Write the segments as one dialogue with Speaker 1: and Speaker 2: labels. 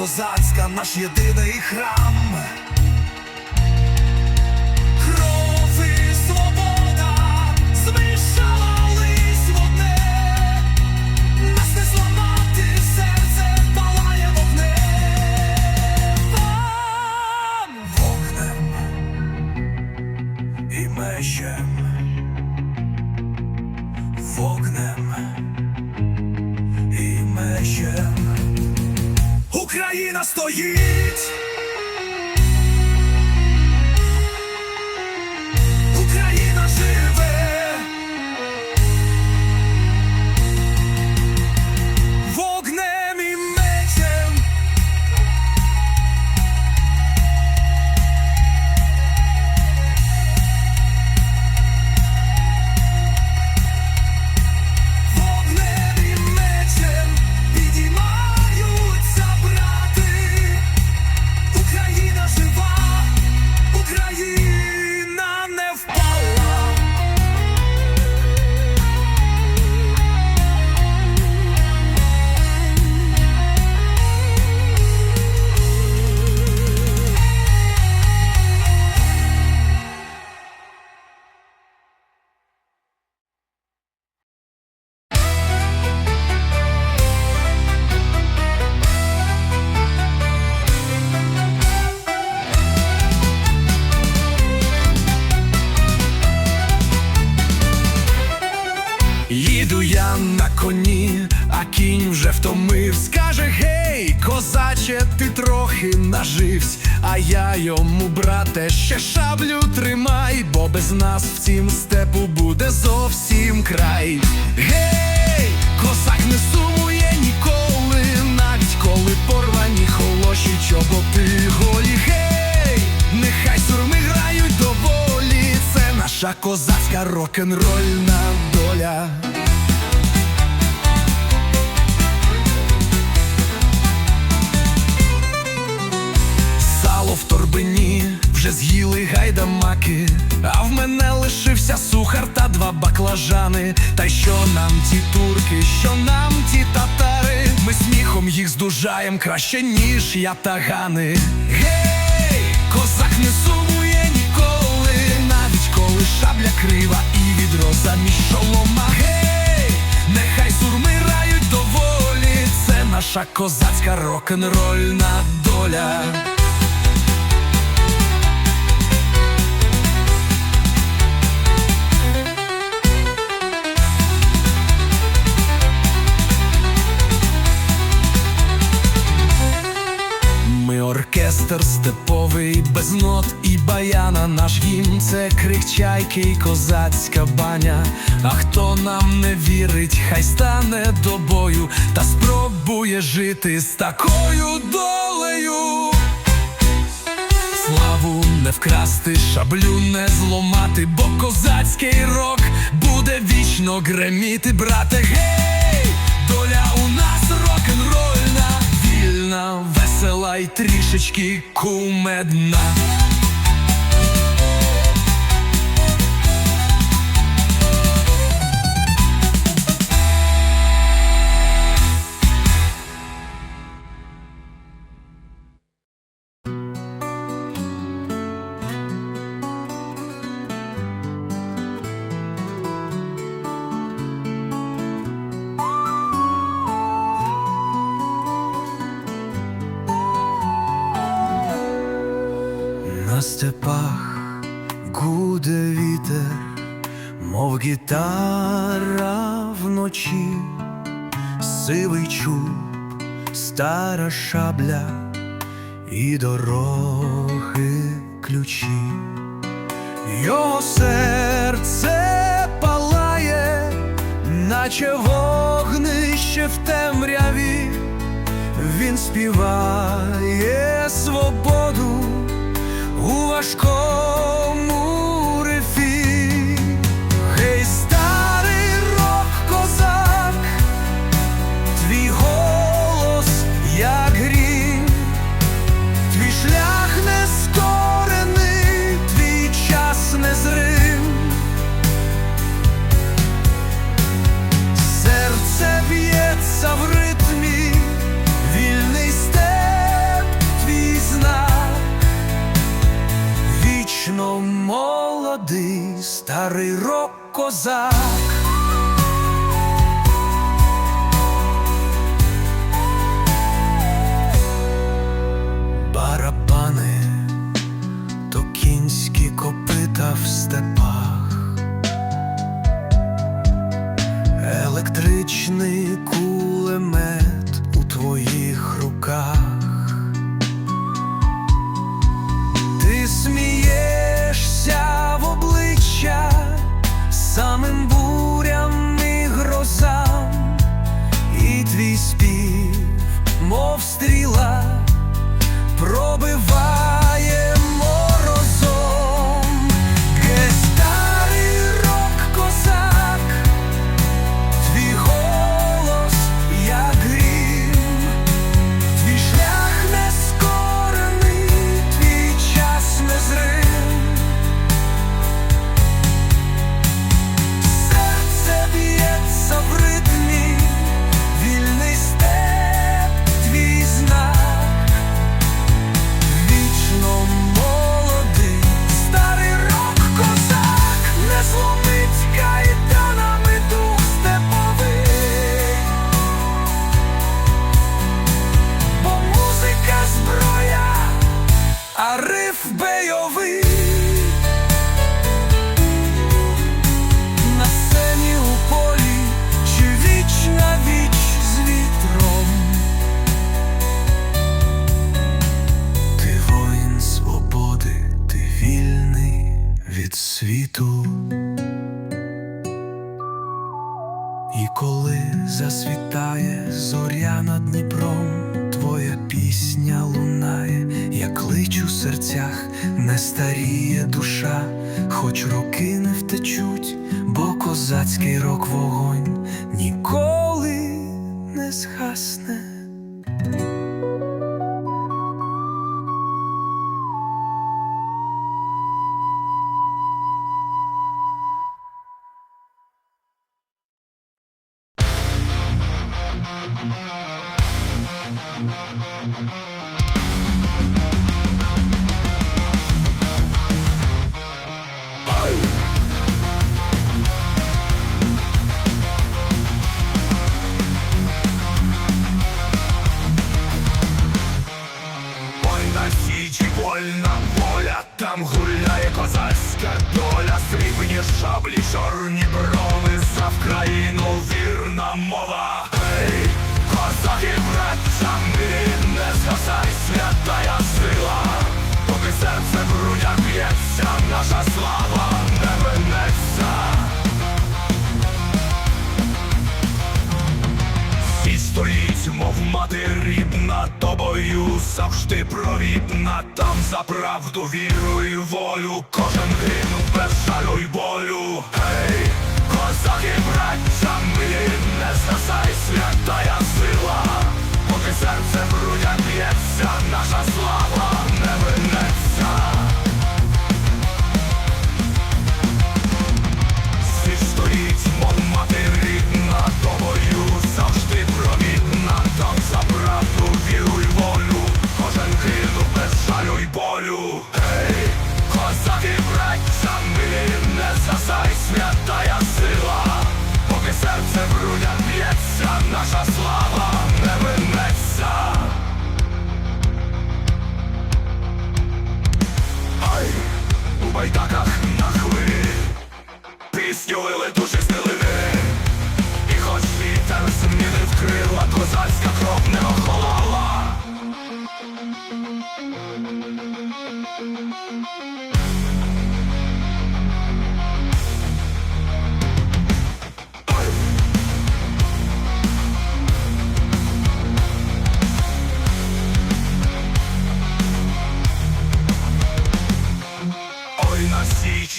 Speaker 1: козацька, наш єдиний храм. Україна стоїть. Я йому, брате, ще шаблю тримай, бо без нас в цім степу буде зовсім край. Гей, козак не сумує ніколи, навіть коли порвані холоші чоботи голі. Гей, нехай сурми грають доволі, це наша козацька рок-н-рольна доля. Сало в торбині вже з'їли гайдамаки, а в мене лишився сухар та два баклажани. Та що нам ті турки, що нам ті татари? Ми сміхом їх здужаєм краще, ніж ятагани. Гей, козак не сумує ніколи, навіть коли шабля крива і відро замість шолома. Гей, нехай сурми рають доволі, це наша козацька рок-н-рольна доля. Оркестр степовий, без нот і баяна. Наш гімн це крик чайки і козацька баня. А хто нам не вірить, хай стане до бою та спробує жити з такою долею. Славу не вкрасти, шаблю не зломати, бо козацький рок буде вічно греміти, брате, гей, доля у нас рок-н-рольна, вільна, весела й трішечки кумедна. Степах гуде вітер, мов гітара вночі, сивий чуб, стара шабля і дороги ключі. Його серце палає, наче вогнище в темряві. Він співає свободу у важкому Вічно молодий старий рок козак. мов стріла. серцях не старіє душа, хоч роки не втечуть, бо козацький рок вогонь ніколи не
Speaker 2: схасне. тобою завжди провідна, там за правду віру і волю, кожен гимн без жалю й болю. Гей, козаки, браття, милі, не згасай святая сила, поки серце в грудях б'ється, наша слава не винеться.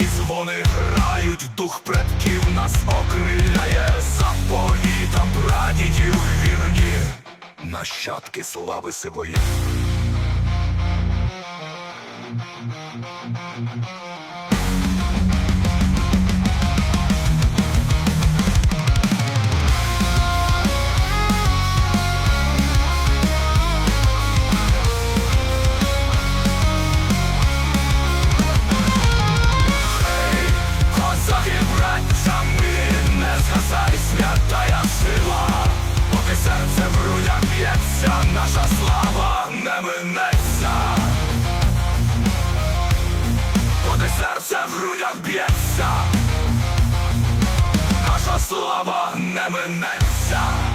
Speaker 2: Наші дзвони грають, дух предків нас окриляє, заповітам прадідів вірні, нащадки слави сивої. наша слава не минеться,
Speaker 1: Буде серце в грудях б'ється, наша слава не минеться.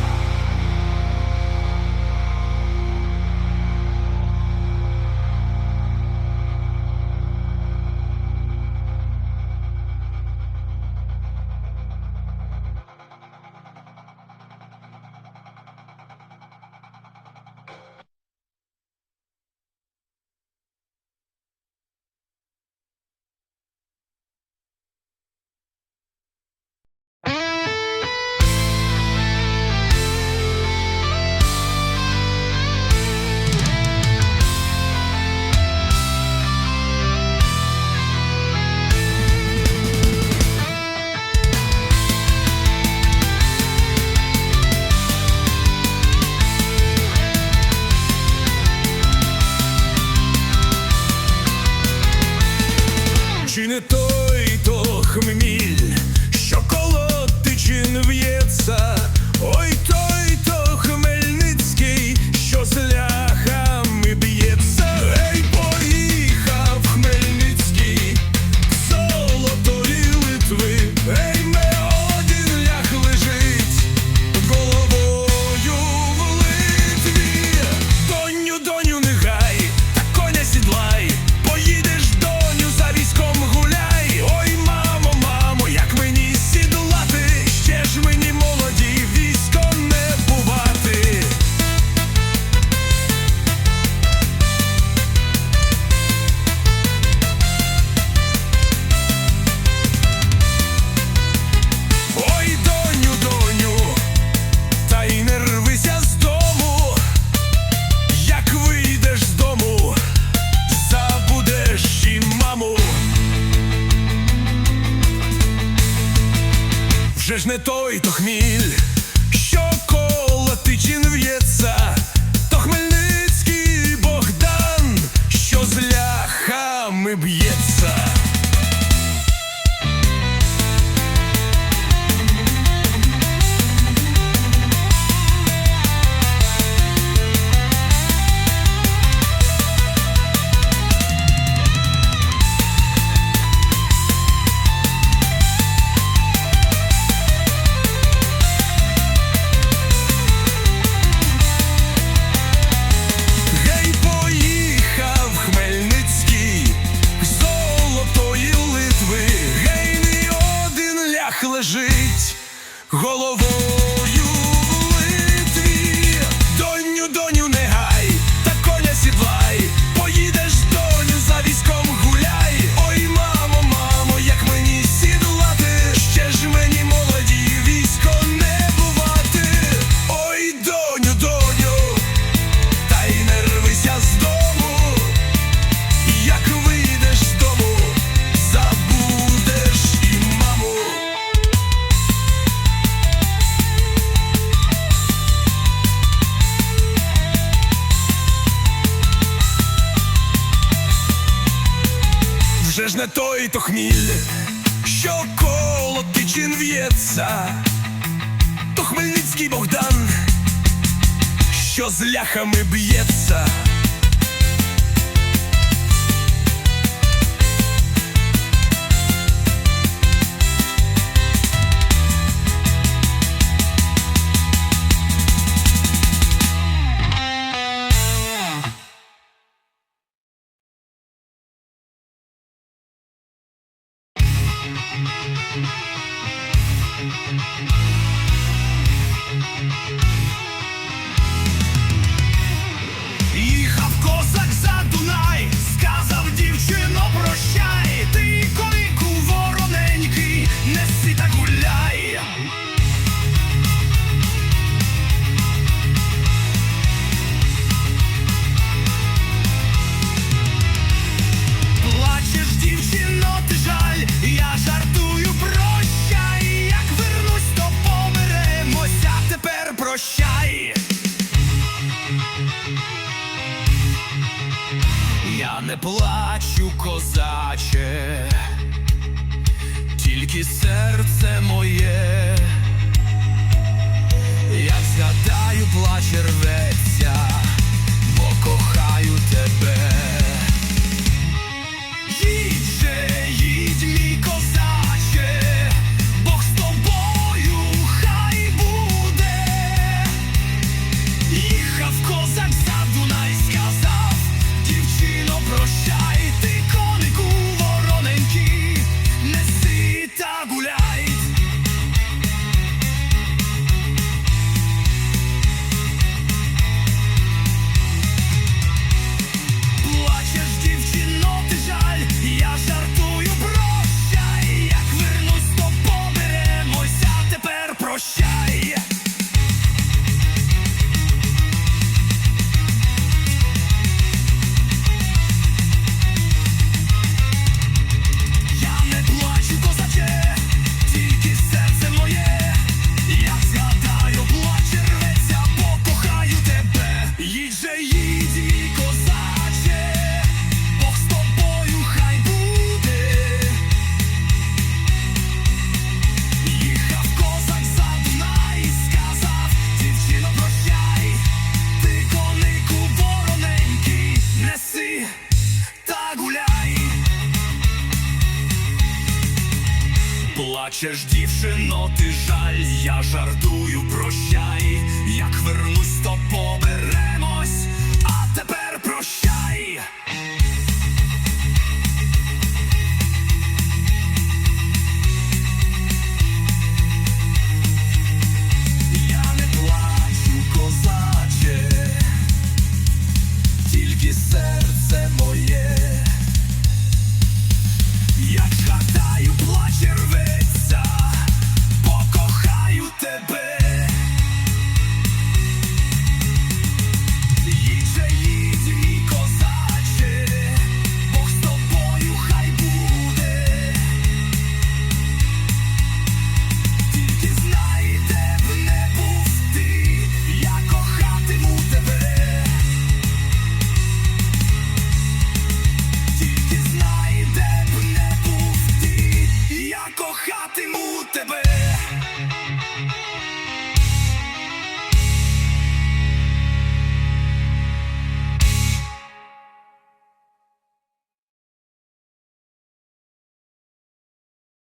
Speaker 1: плачеш, дівчино, ти жаль, я жартую, прощай, як вернусь, то
Speaker 2: побере.